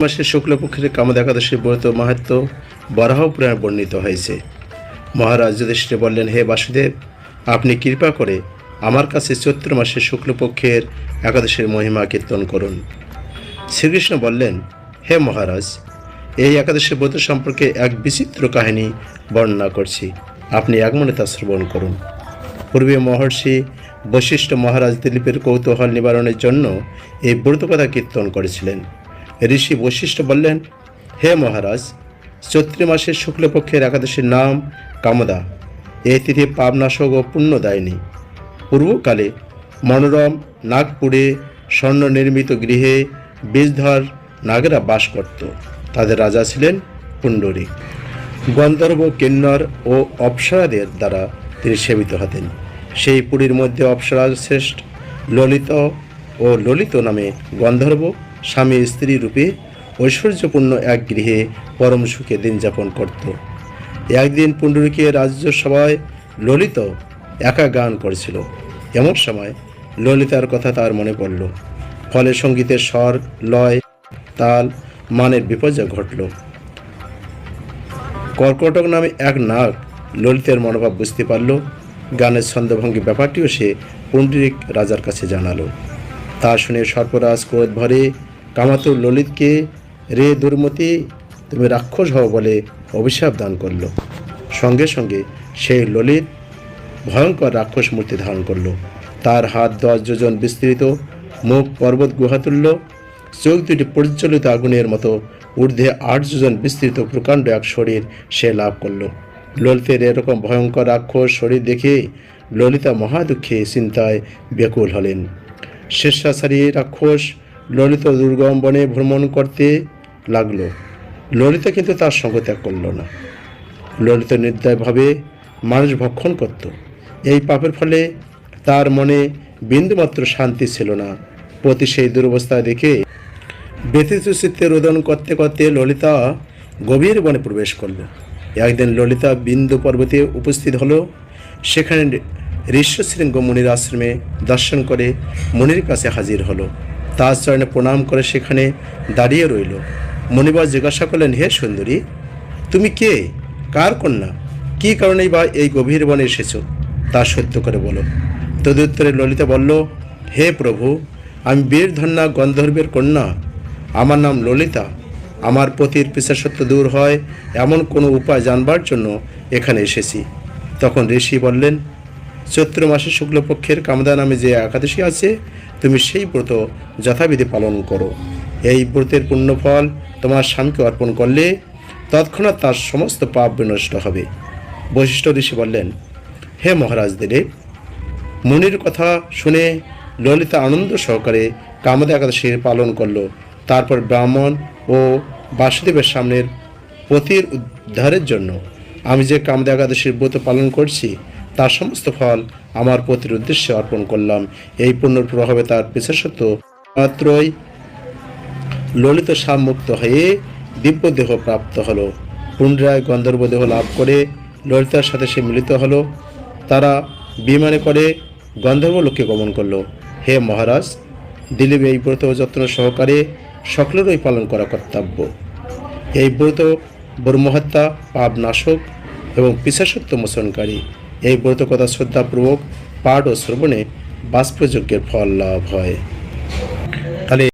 মাসের শুক্লপক্ষের কামদ একাদশী ব্রত মাহাত্ম বরাহ বর্ণিত হয়েছে। মহারাজ যুধিষ্ঠির বললেন, হে বাসুদেব, আপনি কৃপা করে আমার কাছে চৈত্র মাসের শুক্লপক্ষের একাদশীর মহিমা কীর্তন করুন। শ্রীকৃষ্ণ বললেন, হে মহারাজ, এই একাদশী ব্রত সম্পর্কে এক বিচিত্র কাহিনী বর্ণনা করছি। আপনি একমনে তা শ্রবণ করুন। পূর্বে মহর্ষি বশিষ্ঠ মহারাজ দিলীপের কৌতূহল নিবারণের জন্য এই ব্রতকথা কীর্তন করেছিলেন। ঋষি বৈশিষ্ট্য বললেন, হে মহারাজ, চৈত্র মাসের শুক্লপক্ষের একাদশীর নাম কামদা। এই তিথি পাবনাশক ও পুণ্যদায়িনী পূর্বকালে মনোরম নাগপুরে স্বর্ণ নির্মিত গৃহে বীজধর নাগেরা বাস করত। তাদের রাজা ছিলেন পুণ্ডরী। গন্ধর্ব, কিন্নর ও অপ্সরাদের দ্বারা তিনি সেবিত হতেন। সেই পুরীর মধ্যে অপ্সরা শ্রেষ্ঠ, ললিত ও ললিত নামে গন্ধর্ব স্বামী স্ত্রী রূপে ঐশ্বর্যপূর্ণ এক গৃহে পরম সুখে দিন যাপন করত। একদিন পুণ্ডরীকে রাজ্যসভায় ললিত একা গান করছিল। এমন সময় ললিতার কথা তার মনে পড়ল। ফলে সঙ্গীতের স্বর, লয়, তাল, মানের বিপর্যয় ঘটল। কর্কটক নামে এক নাগ ললিতের মনোভাব বুঝতে পারল। গানের ছন্দভঙ্গি ব্যাপারটিও সে পুণ্ডরিক রাজার কাছে জানালো। তা শুনে সর্পরাজ ক্রোধ ভরে কামাতুর ললিতকে, রে দুর্মতি, তুমি রাক্ষস হও বলে অভিশাপ দান করল। সঙ্গে সঙ্গে সেই ললিত ভয়ঙ্কর রাক্ষস মূর্তি ধারণ করল। তার হাত দশ যোজন বিস্তৃত, মুখ পর্বত গুহাতুল্য চোখ দুটি প্রজ্বলিত আগুনের মতো ঊর্ধ্বে আট যোজন বিস্তৃত প্রকাণ্ড এক শরীর সে লাভ করল। ললিতের এরকম ভয়ঙ্কর রাক্ষস শরীর দেখে ললিতা মহাদুঃখে চিন্তায় ব্যাকুল হলেন। শেষাচারী রাক্ষস ললিত দুর্গম বনে ভ্রমণ করতে লাগল। ললিতা কিন্তু তার সঙ্গ ত্যাগ করল না। ললিত নির্দয়ভাবে মানুষ ভক্ষণ করত। এই পাপের ফলে তার মনে বিন্দুমাত্র শান্তি ছিল না। প্রতি সেই দুরবস্থা দেখে ব্যথিত চিত্তে রোদন করতে করতে ললিতা গভীর বনে প্রবেশ করল। একদিন ললিতা বিন্দু পর্বতে উপস্থিত হলো। সেখানে ঋষ্যশৃঙ্গ মুনির আশ্রমে দর্শন করে মুনির কাছে হাজির হলো। তার চরণে প্রণাম করে সেখানে দাঁড়িয়ে রইল। মণিবার জিজ্ঞাসা করলেন, হে সুন্দরী, তুমি কে? কার কন্যা? কী কারণেই বা এই গভীর বনে এসেছ? তা সত্য করে বলো। তদুত্তরে ললিতা বলল, হে প্রভু, আমি বীরধন্যা গন্ধর্বের কন্যা। আমার নাম ললিতা। আমার পতির পিসাসত্ব দূর হয়, এমন কোনো উপায় জানবার জন্য এখানে এসেছি। তখন ঋষি বললেন, চৈত্র মাসে শুক্লপক্ষের কামদা নামে যে একাদশী আছে তুমি সেই ব্রত যথাবিধি পালন করো। এই ব্রতের পুণ্যফল তোমার স্বামীকে অর্পণ করলে তৎক্ষণাৎ তার সমস্ত পাপ বিনষ্ট হবে। বৈশিষ্ট্য ঋষি বললেন, হে মহারাজ দিলীপ মুনির কথা শুনে ললিতা আনন্দ সহকারে কামদা একাদশীর পালন করল। তারপর ব্রাহ্মণ ও বাসুদেবের সামনের পতির উদ্ধারের জন্য আমি যে কামদা একাদশীর ব্রত পালন করছি তার সমস্ত ফল আমার পতির উদ্দেশ্যে অর্পণ করলাম। এই পুণ্যর প্রভাবে তার বিশেষত্ব মাত্রই ললিত মুক্ত হয়ে দিব্যদেহ প্রাপ্ত হলো। পুণ্ডরায় গন্ধর্ব দেহ লাভ করে ললিতার সাথে সে মিলিত হলো। তারা বিমানে করে গন্ধর্ব লোককে গমন করল। হে মহারাজ, দিলীপ এই ব্রত যত্ন সহকারে সকলেরই পালন করা কর্তব্য। এই ব্রত ব্রহ্মহত্যা পাপ নাশক এবং পিসাসত্ব মোচনকারী এই ব্রতকথা শ্রদ্ধাপূর্বক পাঠ ও শ্রবণে বাষ্পযজ্ঞের ফল লাভ হয়।